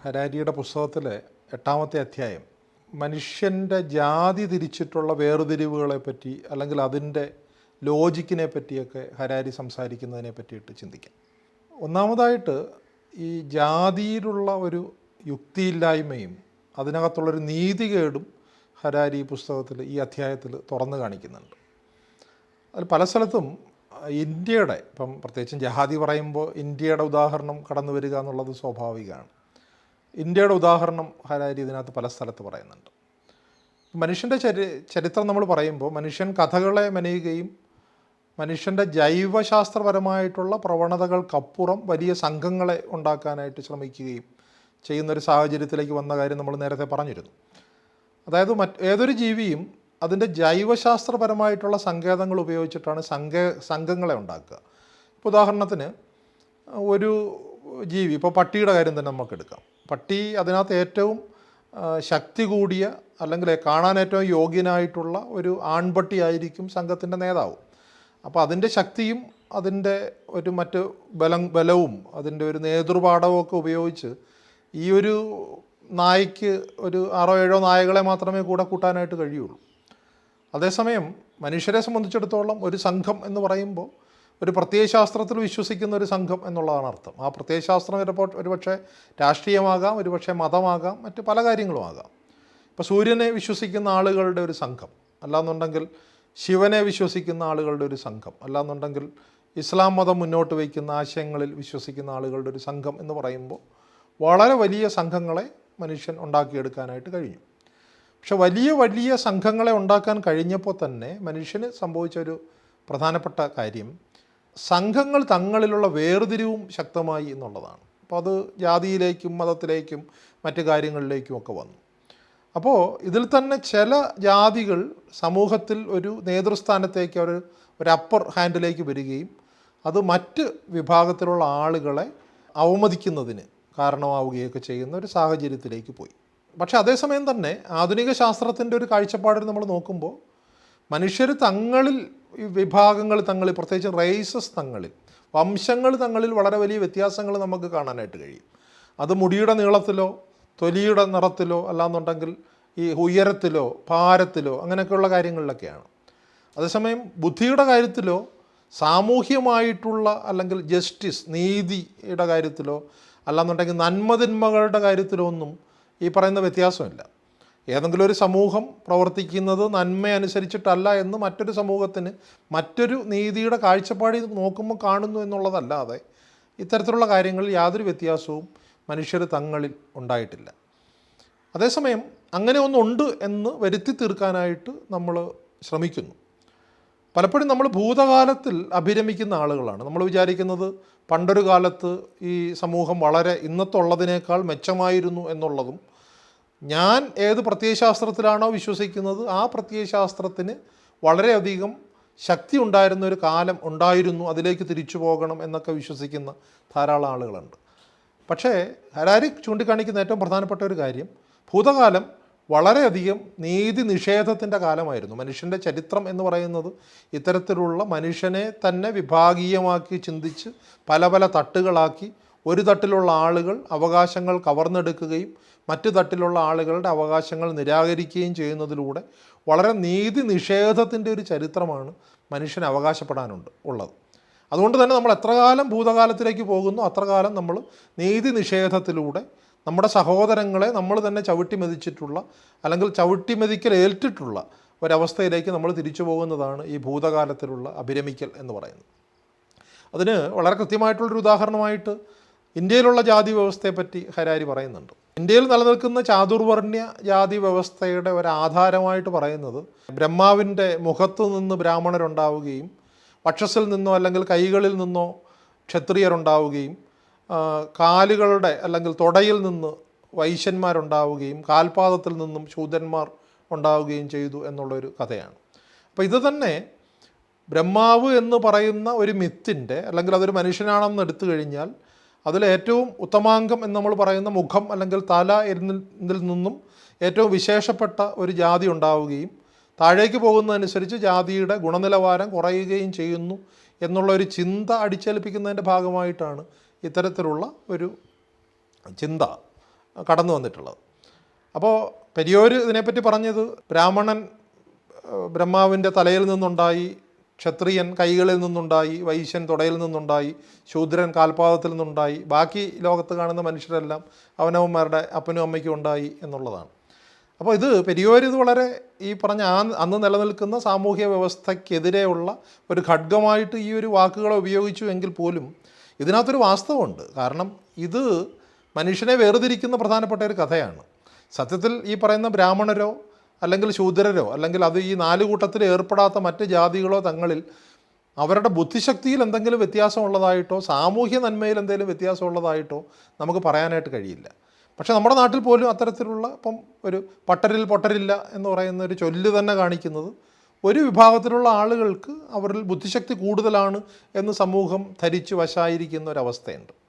ഹരാരിയുടെ പുസ്തകത്തിലെ എട്ടാമത്തെ അധ്യായം മനുഷ്യന്റെ ജാതി തിരിച്ചിട്ടുള്ള വേർതിരിവുകളെ പറ്റി അല്ലെങ്കിൽ അതിന്റെ ലോജിക്കിനെ പറ്റിയൊക്കെ ഹരാരി സംസാരിക്കുന്നതിനെ പറ്റിയിട്ട് ചിന്തിക്കാം. ഒന്നാമതായിട്ട് ഈ ജാതിയിലുള്ള ഒരു യുക്തിയില്ലായ്മയും അതിനകത്തുള്ളൊരു നീതികേടും ഹരാരി പുസ്തകത്തിൽ ഈ അധ്യായത്തിൽ തുറന്നു കാണിക്കുന്നുണ്ട്. അതിൽ പല സ്ഥലത്തും ഇന്ത്യയുടെ ഇപ്പം പ്രത്യേകിച്ചും ജഹാദി പറയുമ്പോൾ ഇന്ത്യയുടെ ഉദാഹരണം കടന്നു വരിക എന്നുള്ളത് സ്വാഭാവികമാണ്. ഇന്ത്യയുടെ ഉദാഹരണം ഹരാരി ഇതിനകത്ത് പല സ്ഥലത്ത് പറയുന്നുണ്ട്. മനുഷ്യന്റെ ചരി ചരിത്രം നമ്മൾ പറയുമ്പോൾ മനുഷ്യൻ കഥകളെ മെനയുകയും മനുഷ്യന്റെ ജൈവശാസ്ത്രപരമായിട്ടുള്ള പ്രവണതകൾക്കപ്പുറം വലിയ സംഘങ്ങളെ ഉണ്ടാക്കാനായിട്ട് ശ്രമിക്കുകയും ചെയ്യുന്നൊരു സാഹചര്യത്തിലേക്ക് വന്ന കാര്യം നമ്മൾ നേരത്തെ പറഞ്ഞിരുന്നു. അതായത് മറ്റ് ഏതൊരു ജീവിയും അതിന്റെ ജൈവശാസ്ത്രപരമായിട്ടുള്ള സങ്കേതങ്ങൾ ഉപയോഗിച്ചിട്ടാണ് സംഘ സംഘങ്ങളെ ഉണ്ടാക്കുക. ഇപ്പോൾ ഉദാഹരണത്തിന് ഒരു ജീവി ഇപ്പോൾ പട്ടിയുടെ കാര്യം തന്നെ നമുക്ക് എടുക്കാം. പട്ടി അതിനകത്ത് ഏറ്റവും ശക്തി കൂടിയ അല്ലെങ്കിൽ കാണാൻ ഏറ്റവും യോഗ്യനായിട്ടുള്ള ഒരു ആൺപട്ടി ആയിരിക്കും സംഘത്തിന്റെ നേതാവ്. അപ്പോൾ അതിന്റെ ശക്തിയും അതിന്റെ ഒരു മറ്റ് ബലം ബലവും അതിന്റെ ഒരു നേതൃപാഠവും ഒക്കെ ഉപയോഗിച്ച് ഈ ഒരു നായ്ക്ക് ഒരു ആറോ ഏഴോ നായകളെ മാത്രമേ കൂടെ കൂട്ടാനായിട്ട് കഴിയുള്ളൂ. അതേസമയം മനുഷ്യരെ സംബന്ധിച്ചിടത്തോളം ഒരു സംഘം എന്ന് പറയുമ്പോൾ ഒരു പ്രത്യയശാസ്ത്രത്തിൽ വിശ്വസിക്കുന്ന ഒരു സംഘം എന്നുള്ളതാണ് അർത്ഥം. ആ പ്രത്യയശാസ്ത്രം ചിലപ്പോൾ ഒരുപക്ഷെ രാഷ്ട്രീയമാകാം ഒരുപക്ഷെ മതമാകാം മറ്റ് പല കാര്യങ്ങളുമാകാം. ഇപ്പോൾ സൂര്യനെ വിശ്വസിക്കുന്ന ആളുകളുടെ ഒരു സംഘം അല്ലാന്നുണ്ടെങ്കിൽ ശിവനെ വിശ്വസിക്കുന്ന ആളുകളുടെ ഒരു സംഘം അല്ലാന്നുണ്ടെങ്കിൽ ഇസ്ലാം മതം മുന്നോട്ട് വയ്ക്കുന്ന ആശയങ്ങളിൽ വിശ്വസിക്കുന്ന ആളുകളുടെ ഒരു സംഘം എന്ന് പറയുമ്പോൾ വളരെ വലിയ സംഘങ്ങളെ മനുഷ്യൻ ഉണ്ടാക്കിയെടുക്കാനായിട്ട് കഴിഞ്ഞു. പക്ഷെ വലിയ വലിയ സംഘങ്ങളെ ഉണ്ടാക്കാൻ കഴിഞ്ഞപ്പോൾ തന്നെ മനുഷ്യന് സംഭവിച്ച ഒരു പ്രധാനപ്പെട്ട കാര്യം സംഘങ്ങൾ തങ്ങളിലുള്ള വേർതിരിവും ശക്തമായി എന്നുള്ളതാണ്. അപ്പോൾ അത് ജാതിയിലേക്കും മതത്തിലേക്കും മറ്റു കാര്യങ്ങളിലേക്കും ഒക്കെ വന്നു. അപ്പോൾ ഇതിൽ തന്നെ ചില ജാതികൾ സമൂഹത്തിൽ ഒരു നേതൃസ്ഥാനത്തേക്ക് അവർ ഒരു അപ്പർ ഹാൻഡിലേക്ക് വരികയും അത് മറ്റ് വിഭാഗത്തിലുള്ള ആളുകളെ അവമതിക്കുന്നതിന് കാരണമാവുകയൊക്കെ ചെയ്യുന്ന ഒരു സാഹചര്യത്തിലേക്ക് പോയി. പക്ഷേ അതേസമയം തന്നെ ആധുനിക ശാസ്ത്രത്തിന്റെ ഒരു കാഴ്ചപ്പാടിൽ നമ്മൾ നോക്കുമ്പോൾ മനുഷ്യർ തങ്ങളിൽ വിഭാഗങ്ങൾ തങ്ങളിൽ പ്രത്യേകിച്ച് റേസസ് തങ്ങളിൽ വംശങ്ങൾ തങ്ങളിൽ വളരെ വലിയ വ്യത്യാസങ്ങൾ നമുക്ക് കാണാനായിട്ട് കഴിയും. അത് മുടിയുടെ നീളത്തിലോ തൊലിയുടെ നിറത്തിലോ അല്ലാന്നുണ്ടെങ്കിൽ ഈ ഉയരത്തിലോ ഭാരത്തിലോ അങ്ങനെയൊക്കെയുള്ള കാര്യങ്ങളിലൊക്കെയാണ്. അതേസമയം ബുദ്ധിയുടെ കാര്യത്തിലോ സാമൂഹ്യമായിട്ടുള്ള അല്ലെങ്കിൽ ജസ്റ്റിസ് നീതിയുടെ കാര്യത്തിലോ അല്ലാന്നുണ്ടെങ്കിൽ നന്മതിന്മകളുടെ കാര്യത്തിലോ ഒന്നും ഈ പറയുന്ന വ്യത്യാസമില്ല. ഏതെങ്കിലും ഒരു സമൂഹം പ്രവർത്തിക്കുന്നത് നന്മ അനുസരിച്ചിട്ടല്ല എന്ന് മറ്റൊരു സമൂഹത്തിന് മറ്റൊരു നീതിയുടെ കാഴ്ചപ്പാടിൽ നോക്കുമ്പോൾ കാണുന്നു എന്നുള്ളതല്ലാതെ ഇത്തരത്തിലുള്ള കാര്യങ്ങളിൽ യാതൊരു വ്യത്യാസവും മനുഷ്യർ തങ്ങളിൽ ഉണ്ടായിട്ടില്ല. അതേസമയം അങ്ങനെ ഒന്നുണ്ട് എന്ന് വരുത്തി തീർക്കാനായിട്ട് നമ്മൾ ശ്രമിക്കുന്നു. പലപ്പോഴും നമ്മൾ ഭൂതകാലത്തിൽ അഭിരമിക്കുന്ന ആളുകളാണ്. നമ്മൾ വിചാരിക്കുന്നത് പണ്ടൊരു കാലത്ത് ഈ സമൂഹം വളരെ ഇന്നത്തുള്ളതിനേക്കാൾ മെച്ചമായിരുന്നു എന്നുള്ളതും ഞാൻ ഏത് പ്രത്യയശാസ്ത്രത്തിലാണോ വിശ്വസിക്കുന്നത് ആ പ്രത്യയശാസ്ത്രത്തിന് വളരെയധികം ശക്തി ഉണ്ടായിരുന്ന ഒരു കാലം ഉണ്ടായിരുന്നു അതിലേക്ക് തിരിച്ചു പോകണം എന്നൊക്കെ വിശ്വസിക്കുന്ന ധാരാളം ആളുകളുണ്ട്. പക്ഷേ ഹരാരി ചൂണ്ടിക്കാണിക്കുന്ന ഏറ്റവും പ്രധാനപ്പെട്ട ഒരു കാര്യം ഭൂതകാലം വളരെയധികം നീതി നിഷേധത്തിന്റെ കാലമായിരുന്നു. മനുഷ്യന്റെ ചരിത്രം എന്ന് പറയുന്നത് ഇത്തരത്തിലുള്ള മനുഷ്യനെ തന്നെ വിഭാഗീയമാക്കി ചിന്തിച്ച് പല പല തട്ടുകളാക്കി ഒരു തട്ടിലുള്ള ആളുകൾ അവകാശങ്ങൾ കവർന്നെടുക്കുകയും മറ്റു തട്ടിലുള്ള ആളുകളുടെ അവകാശങ്ങൾ നിരാകരിക്കുകയും ചെയ്യുന്നതിലൂടെ വളരെ നീതി നിഷേധത്തിന്റെ ഒരു ചരിത്രമാണ് മനുഷ്യന് അവകാശപ്പെടാനുണ്ട് ഉള്ളത്. അതുകൊണ്ട് തന്നെ നമ്മൾ എത്ര കാലം ഭൂതകാലത്തിലേക്ക് പോകുന്നു അത്ര കാലം നമ്മൾ നീതി നിഷേധത്തിലൂടെ നമ്മുടെ സഹോദരങ്ങളെ നമ്മൾ തന്നെ ചവിട്ടി മെതിച്ചിട്ടുള്ള അല്ലെങ്കിൽ ചവിട്ടി മെതിക്കൽ ഏൽറ്റിട്ടുള്ള ഒരവസ്ഥയിലേക്ക് നമ്മൾ തിരിച്ചു പോകുന്നതാണ് ഈ ഭൂതകാലത്തിലുള്ള അഭിരമിക്കൽ എന്ന് പറയുന്നത്. അതിന് വളരെ കൃത്യമായിട്ടുള്ളൊരു ഉദാഹരണമായിട്ട് ഇന്ത്യയിലുള്ള ജാതി വ്യവസ്ഥയെപ്പറ്റി ഹരാരി പറയുന്നുണ്ട്. ഇന്ത്യയിൽ നിലനിൽക്കുന്ന ചാതുർവർണ്യ ജാതി വ്യവസ്ഥയുടെ ഒരു ആധാരമായിട്ട് പറയുന്നത് ബ്രഹ്മാവിന്റെ മുഖത്തു നിന്ന് ബ്രാഹ്മണരുണ്ടാവുകയും വക്ഷസിൽ നിന്നോ അല്ലെങ്കിൽ കൈകളിൽ നിന്നോ ക്ഷത്രിയരുണ്ടാവുകയും കാലുകളുടെ അല്ലെങ്കിൽ തുടയിൽ നിന്ന് വൈശ്യന്മാരുണ്ടാവുകയും കാൽപാദത്തിൽ നിന്നും ശൂദ്രന്മാർ ഉണ്ടാവുകയും ചെയ്തു എന്നുള്ളൊരു കഥയാണ്. അപ്പോൾ ഇത് തന്നെ ബ്രഹ്മാവ് എന്ന് പറയുന്ന ഒരു മിത്തിന്റെ അല്ലെങ്കിൽ അതൊരു മനുഷ്യനാണെന്ന് എടുത്തു കഴിഞ്ഞാൽ അതിൽ ഏറ്റവും ഉത്തമാംഗം എന്ന് നമ്മൾ പറയുന്ന മുഖം അല്ലെങ്കിൽ തല എന്നതിൽ നിന്നും ഏറ്റവും വിശേഷപ്പെട്ട ഒരു ജാതി ഉണ്ടാവുകയും താഴേക്ക് പോകുന്നതനുസരിച്ച് ജാതിയുടെ ഗുണനിലവാരം കുറയുകയും ചെയ്യുന്നു എന്നുള്ള ഒരു ചിന്ത അടിച്ചേൽപ്പിക്കുന്നതിന്റെ ഭാഗമായിട്ടാണ് ഇത്തരത്തിലുള്ള ഒരു ചിന്ത കടന്നു വന്നിട്ടുള്ളത്. അപ്പോൾ പെരിയോർ ഇതിനെപ്പറ്റി പറഞ്ഞത് ബ്രാഹ്മണൻ ബ്രഹ്മാവിന്റെ തലയിൽ നിന്നുണ്ടായി ക്ഷത്രിയൻ കൈകളിൽ നിന്നുണ്ടായി വൈശ്യൻ തുടയിൽ നിന്നുണ്ടായി ശൂദ്രൻ കാൽപാദത്തിൽ നിന്നുണ്ടായി ബാക്കി ലോകത്ത് കാണുന്ന മനുഷ്യരെല്ലാം അവനവന്മാരുടെ അപ്പനും അമ്മയ്ക്കും ഉണ്ടായി എന്നുള്ളതാണ്. അപ്പോൾ ഇത് പെരിയോർ ഇത് വളരെ ഈ പറഞ്ഞ ആ അന്ന് നിലനിൽക്കുന്ന സാമൂഹ്യ വ്യവസ്ഥയ്ക്കെതിരെയുള്ള ഒരു ഖഡ്ഗമായിട്ട് ഈ ഒരു വാക്കുകളെ ഉപയോഗിച്ചു എങ്കിൽ പോലും ഇതിനകത്തൊരു വാസ്തവമുണ്ട്. കാരണം ഇത് മനുഷ്യനെ വേർതിരിക്കുന്ന പ്രധാനപ്പെട്ട ഒരു കഥയാണ്. സത്യത്തിൽ ഈ പറയുന്ന ബ്രാഹ്മണരോ അല്ലെങ്കിൽ ശൂദ്രരോ അല്ലെങ്കിൽ അത് ഈ നാല് കൂട്ടത്തിൽ ഏർപ്പെടാത്ത മറ്റ് ജാതികളോ തങ്ങളിൽ അവരുടെ ബുദ്ധിശക്തിയിൽ എന്തെങ്കിലും വ്യത്യാസമുള്ളതായിട്ടോ സാമൂഹ്യ നന്മയിൽ എന്തെങ്കിലും വ്യത്യാസമുള്ളതായിട്ടോ നമുക്ക് പറയാനായിട്ട് കഴിയില്ല. പക്ഷേ നമ്മുടെ നാട്ടിൽ പോലും അത്തരത്തിലുള്ള ഇപ്പം ഒരു പട്ടരിൽ പൊട്ടരില്ല എന്ന് പറയുന്ന ഒരു ചൊല്ല് തന്നെ കാണിക്കുന്നത് ഒരു വിഭാഗത്തിലുള്ള ആളുകൾക്ക് അവരിൽ ബുദ്ധിശക്തി കൂടുതലാണ് എന്ന് സമൂഹം ധരിച്ച് വശായിരിക്കുന്ന ഒരവസ്ഥയുണ്ട്.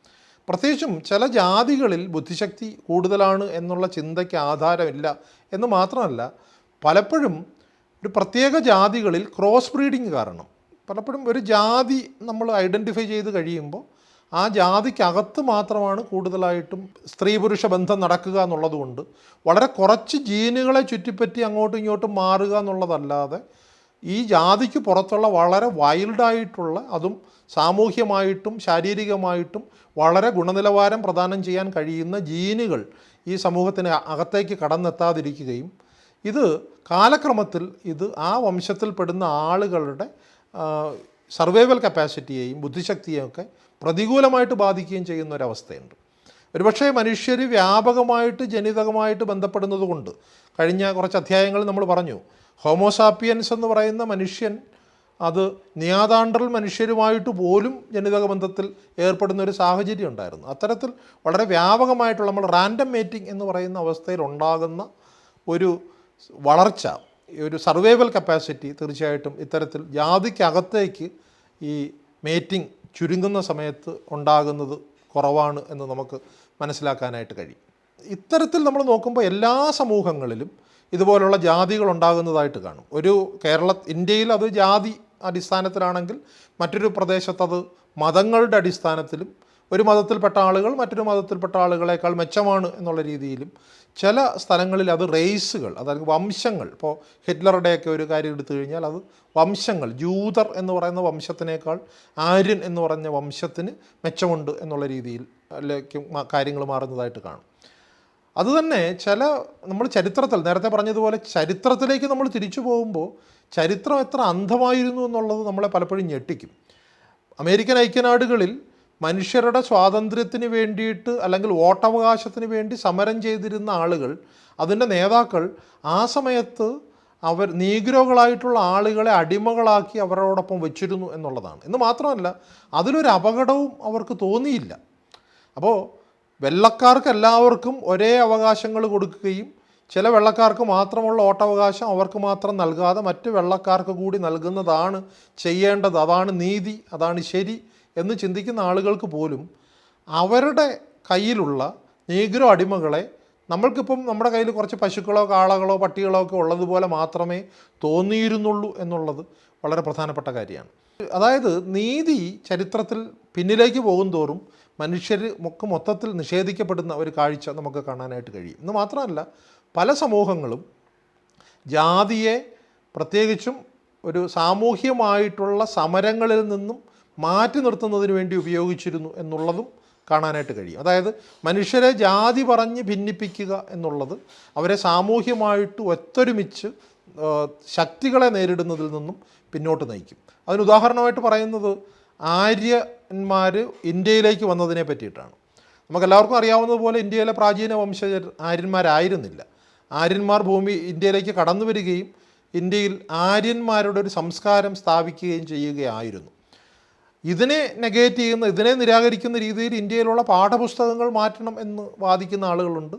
പ്രത്യേകിച്ചും ചില ജാതികളിൽ ബുദ്ധിശക്തി കൂടുതലാണ് എന്നുള്ള ചിന്തയ്ക്ക് ആധാരമില്ല എന്ന് മാത്രമല്ല പലപ്പോഴും ഒരു പ്രത്യേക ജാതികളിൽ ക്രോസ് ബ്രീഡിങ് കാരണം. പലപ്പോഴും ഒരു ജാതി നമ്മൾ ഐഡന്റിഫൈ ചെയ്ത് കഴിയുമ്പോൾ ആ ജാതിക്കകത്ത് മാത്രമാണ് കൂടുതലായിട്ടും സ്ത്രീ പുരുഷ ബന്ധം നടക്കുക എന്നുള്ളതുകൊണ്ട് വളരെ കുറച്ച് ജീനുകളെ ചുറ്റിപ്പറ്റി അങ്ങോട്ടും ഇങ്ങോട്ടും മാറുക എന്നുള്ളതല്ലാതെ ഈ ജാതിക്ക് പുറത്തുള്ള വളരെ വൈൽഡായിട്ടുള്ള അതും സാമൂഹ്യമായിട്ടും ശാരീരികമായിട്ടും വളരെ ഗുണനിലവാരം പ്രദാനം ചെയ്യാൻ കഴിയുന്ന ജീനുകൾ ഈ സമൂഹത്തിന് അകത്തേക്ക് കടന്നെത്താതിരിക്കുകയും ഇത് കാലക്രമത്തിൽ ഇത് ആ വംശത്തിൽപ്പെടുന്ന ആളുകളുടെ സർവൈവൽ കപ്പാസിറ്റിയെയും ബുദ്ധിശക്തിയെയും ഒക്കെ പ്രതികൂലമായിട്ട് ബാധിക്കുകയും ചെയ്യുന്ന ഒരവസ്ഥയുണ്ട് ഒരുപക്ഷേ മനുഷ്യർ വ്യാപകമായിട്ട് ജനിതകമായിട്ട് ബന്ധപ്പെടുന്നത് കൊണ്ട് കഴിഞ്ഞ കുറച്ച് അധ്യായങ്ങൾ നമ്മൾ പറഞ്ഞു. ഹോമോസാപ്പിയൻസ് എന്ന് പറയുന്ന മനുഷ്യൻ അത് നിയാതാണ്ടൽ മനുഷ്യരുമായിട്ട് പോലും ജനിതക ബന്ധത്തിൽ ഏർപ്പെടുന്ന ഒരു സാഹചര്യം ഉണ്ടായിരുന്നു. അത്തരത്തിൽ വളരെ വ്യാപകമായിട്ടുള്ള നമ്മൾ റാൻഡം മേറ്റിംഗ് എന്ന് പറയുന്ന അവസ്ഥയിൽ ഉണ്ടാകുന്ന ഒരു വളർച്ച ഒരു സർവൈവൽ കപ്പാസിറ്റി തീർച്ചയായിട്ടും ഇത്തരത്തിൽ ജാതിക്കകത്തേക്ക് ഈ മേറ്റിംഗ് ചുരുങ്ങുന്ന സമയത്ത് ഉണ്ടാകുന്നത് കുറവാണ് എന്ന് നമുക്ക് മനസ്സിലാക്കാനായിട്ട് കഴിയും. ഇത്തരത്തിൽ നമ്മൾ നോക്കുമ്പോൾ എല്ലാ സമൂഹങ്ങളിലും ഇതുപോലുള്ള ജാതികൾ ഉണ്ടാകുന്നതായിട്ട് കാണും. ഒരു കേരള ഇന്ത്യയിൽ അത് ജാതി അടിസ്ഥാനത്തിലാണെങ്കിൽ മറ്റൊരു പ്രദേശത്ത് അത് മതങ്ങളുടെ അടിസ്ഥാനത്തിലും ഒരു മതത്തിൽപ്പെട്ട ആളുകൾ മറ്റൊരു മതത്തിൽപ്പെട്ട ആളുകളെക്കാൾ മെച്ചമാണ് എന്നുള്ള രീതിയിലും ചില സ്ഥലങ്ങളിൽ അത് റേസുകൾ അതായത് വംശങ്ങൾ. ഇപ്പോൾ ഹിറ്റ്ലറുടെയൊക്കെ ഒരു കാര്യം എടുത്തു കഴിഞ്ഞാൽ അത് വംശങ്ങൾ. ജൂതർ എന്ന് പറയുന്ന വംശത്തിനേക്കാൾ ആര്യൻ എന്ന് പറഞ്ഞ വംശത്തിന് മെച്ചമുണ്ട് എന്നുള്ള രീതിയിൽ കാര്യങ്ങൾ മാറുന്നതായിട്ട് കാണും. അതുതന്നെ ചില നമ്മൾ ചരിത്രത്തിൽ നേരത്തെ പറഞ്ഞതുപോലെ ചരിത്രത്തിലേക്ക് നമ്മൾ തിരിച്ചു പോകുമ്പോൾ ചരിത്രം എത്ര അന്ധമായിരുന്നു എന്നുള്ളത് നമ്മളെ പലപ്പോഴും ഞെട്ടിക്കും. അമേരിക്കൻ ഐക്യനാടുകളിൽ മനുഷ്യരുടെ സ്വാതന്ത്ര്യത്തിന് വേണ്ടിയിട്ട് അല്ലെങ്കിൽ വോട്ടവകാശത്തിന് വേണ്ടി സമരം ചെയ്തിരുന്ന ആളുകൾ അതിന്റെ നേതാക്കൾ ആ സമയത്ത് അവർ നീഗ്രോകളായിട്ടുള്ള ആളുകളെ അടിമകളാക്കി അവരോടൊപ്പം വെച്ചിരുന്നു എന്നുള്ളതാണ്. എന്ന് മാത്രമല്ല അതിലൊരു അപകടവും അവർക്ക് തോന്നിയില്ല. അപ്പോൾ വെള്ളക്കാർക്ക് എല്ലാവർക്കും ഒരേ അവകാശങ്ങൾ കൊടുക്കുകയും ചില വെള്ളക്കാർക്ക് മാത്രമുള്ള ഓട്ടവകാശം അവർക്ക് മാത്രം നൽകാതെ മറ്റ് വെള്ളക്കാർക്ക് കൂടി നൽകുന്നതാണ് ചെയ്യേണ്ടത്. അതാണ് നീതി അതാണ് ശരി എന്ന് ചിന്തിക്കുന്ന ആളുകൾക്ക് പോലും അവരുടെ കയ്യിലുള്ള നീഗ്രോ അടിമകളെ നമ്മൾക്കിപ്പം നമ്മുടെ കയ്യിൽ കുറച്ച് പശുക്കളോ കാളകളോ പട്ടികളോ ഒക്കെ ഉള്ളതുപോലെ മാത്രമേ തോന്നിയിരുന്നുള്ളൂ എന്നുള്ളത് വളരെ പ്രധാനപ്പെട്ട കാര്യമാണ്. അതായത് നീതി ചരിത്രത്തിൽ പിന്നിലേക്ക് പോകും തോറും മനുഷ്യർ ഒക്കെ മൊത്തത്തിൽ നിഷേധിക്കപ്പെടുന്ന ഒരു കാഴ്ച നമുക്ക് കാണാനായിട്ട് കഴിയും. എന്ന് മാത്രമല്ല പല സമൂഹങ്ങളും ജാതിയെ പ്രത്യേകിച്ചും ഒരു സാമൂഹ്യമായിട്ടുള്ള സമരങ്ങളിൽ നിന്നും മാറ്റി നിർത്തുന്നതിന് വേണ്ടി ഉപയോഗിച്ചിരുന്നു എന്നുള്ളതും കാണാനായിട്ട് കഴിയും. അതായത് മനുഷ്യരെ ജാതി പറഞ്ഞ് ഭിന്നിപ്പിക്കുക എന്നുള്ളത് അവരെ സാമൂഹ്യമായിട്ട് ഒത്തൊരുമിച്ച് ശക്തികളെ നേരിടുന്നതിൽ നിന്നും പിന്നോട്ട് നയിക്കും. അതിന് ഉദാഹരണമായിട്ട് പറയുന്നത് ആര്യന്മാർ ഇന്ത്യയിലേക്ക് വന്നതിനെ പറ്റിയിട്ടാണ്. നമുക്കെല്ലാവർക്കും അറിയാവുന്നതുപോലെ ഇന്ത്യയിലെ പ്രാചീന വംശജർ ആര്യന്മാരായിരുന്നില്ല. ആര്യന്മാർ ഭൂമി ഇന്ത്യയിലേക്ക് കടന്നു വരികയും ഇന്ത്യയിൽ ആര്യന്മാരുടെ ഒരു സംസ്കാരം സ്ഥാപിക്കുകയും ചെയ്യുകയായിരുന്നു. ഇതിനെ നെഗേറ്റ് ചെയ്യുന്ന ഇതിനെ നിരാകരിക്കുന്ന രീതിയിൽ ഇന്ത്യയിലുള്ള പാഠപുസ്തകങ്ങൾ മാറ്റണം എന്ന് വാദിക്കുന്ന ആളുകളുണ്ട്.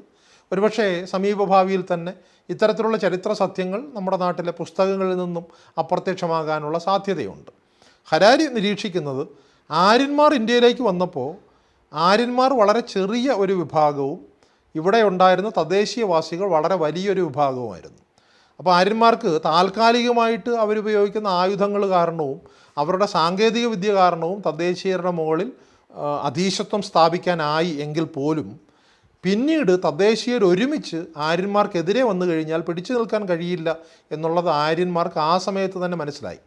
ഒരുപക്ഷേ സമീപഭാവിയിൽ തന്നെ ഇത്തരത്തിലുള്ള ചരിത്ര സത്യങ്ങൾ നമ്മുടെ നാട്ടിലെ പുസ്തകങ്ങളിൽ നിന്നും അപ്രത്യക്ഷമാകാനുള്ള സാധ്യതയുണ്ട്. ഹരാരി നിരീക്ഷിക്കുന്നത് ആര്യന്മാർ ഇന്ത്യയിലേക്ക് വന്നപ്പോൾ ആര്യന്മാർ വളരെ ചെറിയ ഒരു വിഭാഗവും ഇവിടെ ഉണ്ടായിരുന്ന തദ്ദേശീയവാസികൾ വളരെ വലിയൊരു വിഭാഗവുമായിരുന്നു. അപ്പോൾ ആര്യന്മാർക്ക് താൽക്കാലികമായിട്ട് അവരുപയോഗിക്കുന്ന ആയുധങ്ങൾ കാരണവും അവരുടെ സാങ്കേതിക വിദ്യ കാരണവും തദ്ദേശീയരുടെ മുകളിൽ അധീശത്വം സ്ഥാപിക്കാനായി എങ്കിൽ പോലും പിന്നീട് തദ്ദേശീയർ ഒരുമിച്ച് ആര്യന്മാർക്കെതിരെ വന്നു കഴിഞ്ഞാൽ പിടിച്ചു നിൽക്കാൻ കഴിയില്ല എന്നുള്ളത് ആര്യന്മാർക്ക് ആ സമയത്ത് തന്നെ മനസ്സിലായി.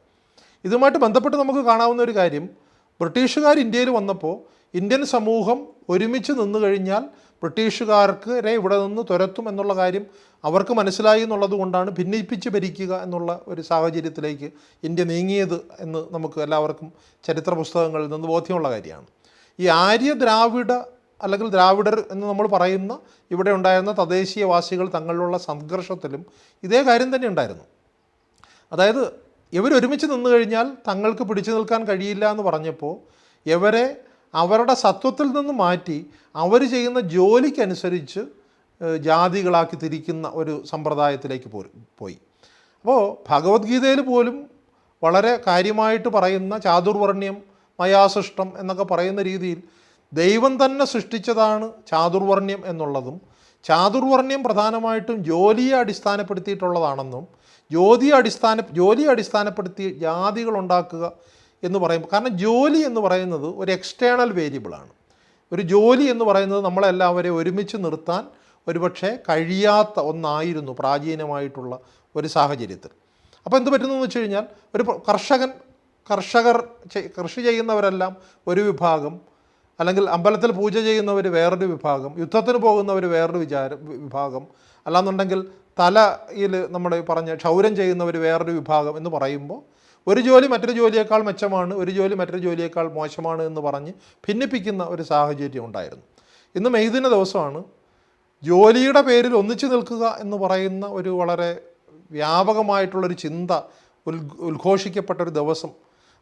ഇതുമായിട്ട് ബന്ധപ്പെട്ട് നമുക്ക് കാണാവുന്ന ഒരു കാര്യം ബ്രിട്ടീഷുകാർ ഇന്ത്യയിൽ വന്നപ്പോൾ ഇന്ത്യൻ സമൂഹം ഒരുമിച്ച് നിന്നു കഴിഞ്ഞാൽ ബ്രിട്ടീഷുകാർക്കരെ ഇവിടെ നിന്ന് തുരത്തും എന്നുള്ള കാര്യം അവർക്ക് മനസ്സിലായി എന്നുള്ളത് കൊണ്ടാണ് ഭിന്നിപ്പിച്ച് ഭരിക്കുക എന്നുള്ള ഒരു സാഹചര്യത്തിലേക്ക് ഇന്ത്യ നീങ്ങിയത് എന്ന് നമുക്ക് എല്ലാവർക്കും ചരിത്ര പുസ്തകങ്ങളിൽ നിന്ന് ബോധ്യമുള്ള കാര്യമാണ്. ഈ ആര്യ ദ്രാവിഡ അല്ലെങ്കിൽ ദ്രാവിഡർ എന്ന് നമ്മൾ പറയുന്ന ഇവിടെ ഉണ്ടായിരുന്ന തദ്ദേശീയവാസികൾ തങ്ങളിലുള്ള സംഘർഷത്തിലും ഇതേ കാര്യം തന്നെ ഉണ്ടായിരുന്നു. അതായത് ഇവർ ഒരുമിച്ച് നിന്നു കഴിഞ്ഞാൽ തങ്ങൾക്ക് പിടിച്ചു നിൽക്കാൻ കഴിയില്ല എന്ന് പറഞ്ഞപ്പോൾ ഇവരെ അവരുടെ സത്വത്തിൽ നിന്ന് മാറ്റി അവർ ചെയ്യുന്ന ജോലിക്കനുസരിച്ച് ജാതികളാക്കി തിരിക്കുന്ന ഒരു സമ്പ്രദായത്തിലേക്ക് പോരും പോയി. അപ്പോൾ ഭഗവത്ഗീതയിൽ പോലും വളരെ കാര്യമായിട്ട് പറയുന്ന ചാതുർവർണ്യം മയാസൃഷ്ടം എന്നൊക്കെ പറയുന്ന രീതിയിൽ ദൈവം തന്നെ സൃഷ്ടിച്ചതാണ് ചാതുർവർണ്യം എന്നുള്ളതും ചാതുർവർണ്യം പ്രധാനമായിട്ടും ജോലിയെ അടിസ്ഥാനപ്പെടുത്തിയിട്ടുള്ളതാണെന്നും ജ്യോതിയെ അടിസ്ഥാന ജോലിയെ അടിസ്ഥാനപ്പെടുത്തി ജാതികൾ ഉണ്ടാക്കുക എന്ന് പറയുമ്പോൾ കാരണം ജോലി എന്ന് പറയുന്നത് ഒരു എക്സ്റ്റേണൽ വേരിയബിളാണ് ഒരു ജോലി എന്ന് പറയുന്നത് നമ്മളെല്ലാവരെയും ഒരുമിച്ച് നിർത്താൻ ഒരുപക്ഷെ കഴിയാത്ത ഒന്നായിരുന്നു പ്രാചീനമായിട്ടുള്ള ഒരു സാഹചര്യത്തിൽ. അപ്പോൾ എന്ത് പറ്റുന്നു എന്ന് വെച്ച് കഴിഞ്ഞാൽ ഒരു കർഷകൻ കർഷകർ കൃഷി ചെയ്യുന്നവരെല്ലാം ഒരു വിഭാഗം അല്ലെങ്കിൽ അമ്പലത്തിൽ പൂജ ചെയ്യുന്നവർ വേറൊരു വിഭാഗം യുദ്ധത്തിന് പോകുന്നവർ വേറൊരു വിചാരം വിഭാഗം. അല്ലാന്നുണ്ടെങ്കിൽ തലയിൽ നമ്മൾ പറഞ്ഞ ക്ഷൗരം ചെയ്യുന്നവർ വേറൊരു വിഭാഗം എന്ന് പറയുമ്പോൾ ഒരു ജോലി മറ്റൊരു ജോലിയേക്കാൾ മെച്ചമാണ് ഒരു ജോലി മറ്റൊരു ജോലിയേക്കാൾ മോശമാണ് എന്ന് പറഞ്ഞ് ഭിന്നിപ്പിക്കുന്ന ഒരു സാഹചര്യം ഉണ്ടായിരുന്നു. ഇന്ന് മെയ്ദിന ദിവസമാണ്. ജോലിയുടെ പേരിൽ ഒന്നിച്ചു നിൽക്കുക എന്ന് പറയുന്ന ഒരു വളരെ വ്യാപകമായിട്ടുള്ളൊരു ചിന്ത ഉൽ ഉദ്ഘോഷിക്കപ്പെട്ട ഒരു ദിവസം.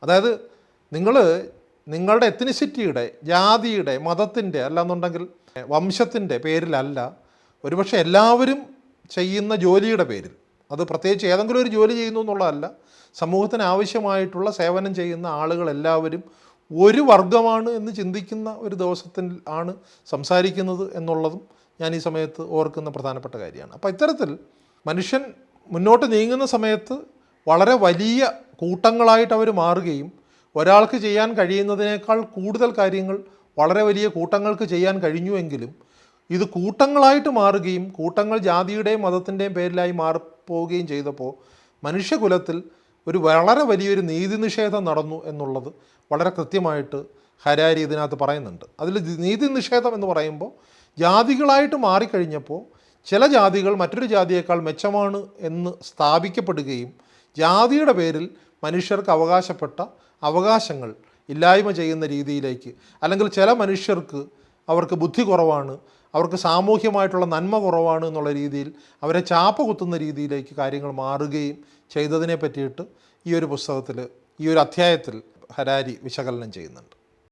അതായത് നിങ്ങൾ നിങ്ങളുടെ എത്നിസിറ്റിയുടെ ജാതിയുടെ മതത്തിന്റെ അല്ലാന്നുണ്ടെങ്കിൽ വംശത്തിന്റെ പേരിലല്ല. ഒരുപക്ഷെ എല്ലാവരും ചെയ്യുന്ന ജോലിയുടെ പേരിൽ. അത് പ്രത്യേകിച്ച് ഏതെങ്കിലും ഒരു ജോലി ചെയ്യുന്നു എന്നുള്ളതല്ല. സമൂഹത്തിന് ആവശ്യമായിട്ടുള്ള സേവനം ചെയ്യുന്ന ആളുകൾ എല്ലാവരും ഒരു വർഗമാണ് എന്ന് ചിന്തിക്കുന്ന ഒരു ദിവസത്തിൽ ആണ് സംസാരിക്കുന്നത് എന്നുള്ളതും ഞാൻ ഈ സമയത്ത് ഓർക്കുന്ന പ്രധാനപ്പെട്ട കാര്യമാണ്. അപ്പോൾ ഇത്തരത്തിൽ മനുഷ്യൻ മുന്നോട്ട് നീങ്ങുന്ന സമയത്ത് വളരെ വലിയ കൂട്ടങ്ങളായിട്ട് അവർ മാറുകയും ഒരാൾക്ക് ചെയ്യാൻ കഴിയുന്നതിനേക്കാൾ കൂടുതൽ കാര്യങ്ങൾ വളരെ വലിയ കൂട്ടങ്ങൾക്ക് ചെയ്യാൻ കഴിഞ്ഞുവെങ്കിലും ഇത് കൂട്ടങ്ങളായിട്ട് മാറുകയും കൂട്ടങ്ങൾ ജാതിയുടെയും മതത്തിന്റെയും പേരിലായി മാറിപ്പോവുകയും ചെയ്തപ്പോൾ മനുഷ്യകുലത്തിൽ ഒരു വളരെ വലിയൊരു നീതി നിഷേധം നടന്നു എന്നുള്ളത് വളരെ കൃത്യമായിട്ട് ഹരാരി ഇതിനകത്ത് പറയുന്നുണ്ട്. അതിൽ നീതി നിഷേധം എന്ന് പറയുമ്പോൾ ജാതികളായിട്ട് മാറിക്കഴിഞ്ഞപ്പോൾ ചില ജാതികൾ മറ്റൊരു ജാതിയേക്കാൾ മെച്ചമാണ് എന്ന് സ്ഥാപിക്കപ്പെടുകയും ജാതിയുടെ പേരിൽ മനുഷ്യർക്ക് അവകാശപ്പെട്ട അവകാശങ്ങൾ ഇല്ലായ്മ ചെയ്യുന്ന രീതിയിലേക്ക് അല്ലെങ്കിൽ ചില മനുഷ്യർക്ക് അവർക്ക് ബുദ്ധി കുറവാണ് അവർക്ക് സാമൂഹ്യമായിട്ടുള്ള നന്മ കുറവാണ് എന്നുള്ള രീതിയിൽ അവരെ ചാപ്പ കുത്തുന്ന രീതിയിലേക്ക് കാര്യങ്ങൾ മാറുകയും ചെയ്തതിനെ പറ്റിയിട്ട് ഈ ഒരു പുസ്തകത്തിൽ ഈ ഒരു അധ്യായത്തിൽ ഹരാരി വിശകലനം ചെയ്യുന്നുണ്ട്.